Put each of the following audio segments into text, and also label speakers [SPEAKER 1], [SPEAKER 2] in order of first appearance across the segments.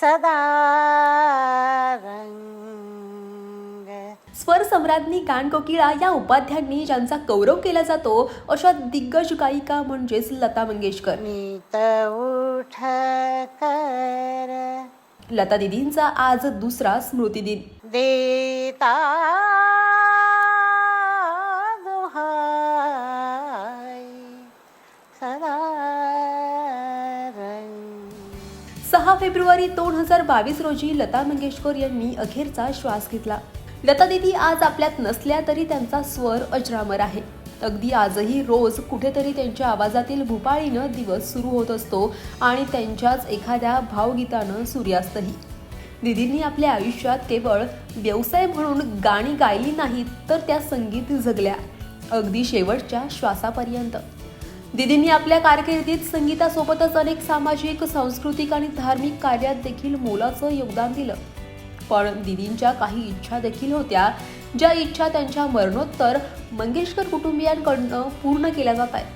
[SPEAKER 1] सदा
[SPEAKER 2] स्वर सम्राज्ञी गानकोकिळा या उपाध्यांनी ज्यांचा गौरव केला जातो अशा दिग्गज गायिका म्हणजेच लता मंगेशकर. लता दिदींचा आज दुसरा स्मृतिदिन.
[SPEAKER 1] देता
[SPEAKER 2] फेब्रुवारी दोन हजार बावीस रोजी लता मंगेशकर यांनी अखेरचा श्वास घेतला. लता दिदी आज आपल्यात नसल्या तरी त्यांचा स्वर अजरामर आहे. अगदी आजही रोज कुठेतरी त्यांच्या आवाजातील भूपाळीनं दिवस सुरू होत असतो आणि त्यांच्याच एखाद्या भावगीतानं सूर्यास्तही. दिदींनी आपल्या आयुष्यात केवळ व्यवसाय म्हणून गाणी गायली नाहीत तर त्या संगीत जगल्या अगदी शेवटच्या श्वासापर्यंत. दिदींनी आपल्या कारकिर्दीत संगीतासोबतच अनेक सामाजिक सांस्कृतिक आणि धार्मिक कार्यात देखील मोलाचं योगदान दिलं. पण दिदींच्या काही इच्छा देखील होत्या ज्या इच्छा त्यांच्या मरणोत्तर मंगेशकर कुटुंबियांकडनं पूर्ण केल्या जात आहेत.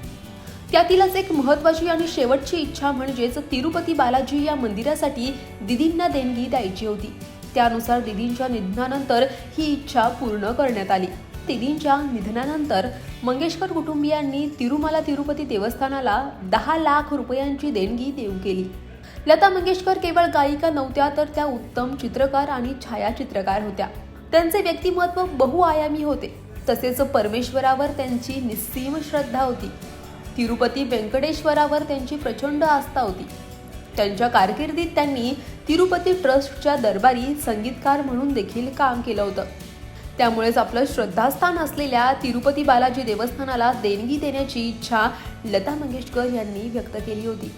[SPEAKER 2] त्यातीलच एक महत्वाची आणि शेवटची इच्छा म्हणजेच तिरुपती बालाजी या मंदिरासाठी दिदींना देणगी द्यायची होती. त्यानुसार दिदींच्या निधनानंतर ही इच्छा पूर्ण करण्यात आली. दिदींच्या निधनानंतर मंगेशकर कुटुंबियांनी तिरुमाला तिरुपती देवस्थानाला दहा लाख रुपयांची देणगी देऊ केली. लता मंगेशकर केवळ गायिका नव्हत्या तर त्या उत्तम चित्रकार आणि छायाचित्रकार होत्या. त्यांचे व्यक्तिमत्व बहुआयामी होते. तसेच परमेश्वरावर त्यांची निस्सीम श्रद्धा होती. तिरुपती व्यंकटेश्वरावर त्यांची प्रचंड आस्था होती. त्यांच्या कारकिर्दीत त्यांनी तिरुपती ट्रस्टच्या दरबारी संगीतकार म्हणून देखील काम केलं होतं. त्यामुळेच आपलं श्रद्धास्थान असलेल्या तिरुपती बालाजी देवस्थानाला देणगी देण्याची इच्छा लता मंगेशकर यांनी व्यक्त केली होती.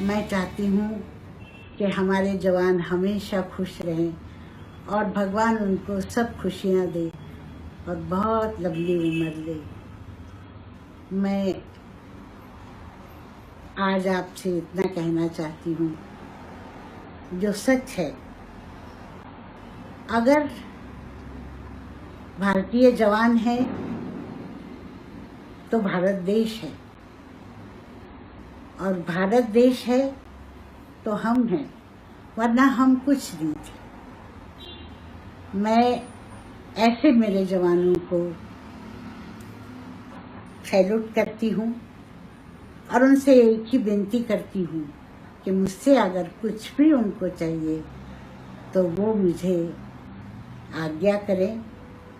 [SPEAKER 1] मैं चाहती हूँ कि हमारे जवान हमेशा खुश रहें और भगवान उनको सब खुशियाँ दे और बहुत लंबी उम्र दे मैं आज आपसे इतना कहना चाहती हूँ, जो सच है, अगर भारतीय जवान है तो भारत देश है। और भारत देश है तो हम हैं, वरना हम कुछ नहीं थे। मैं ऐसे मेरे जवानों को सैल्यूट करती हूँ और उनसे एक ही विनती करती हूँ कि मुझसे अगर कुछ भी उनको चाहिए तो वो मुझे आज्ञा करें।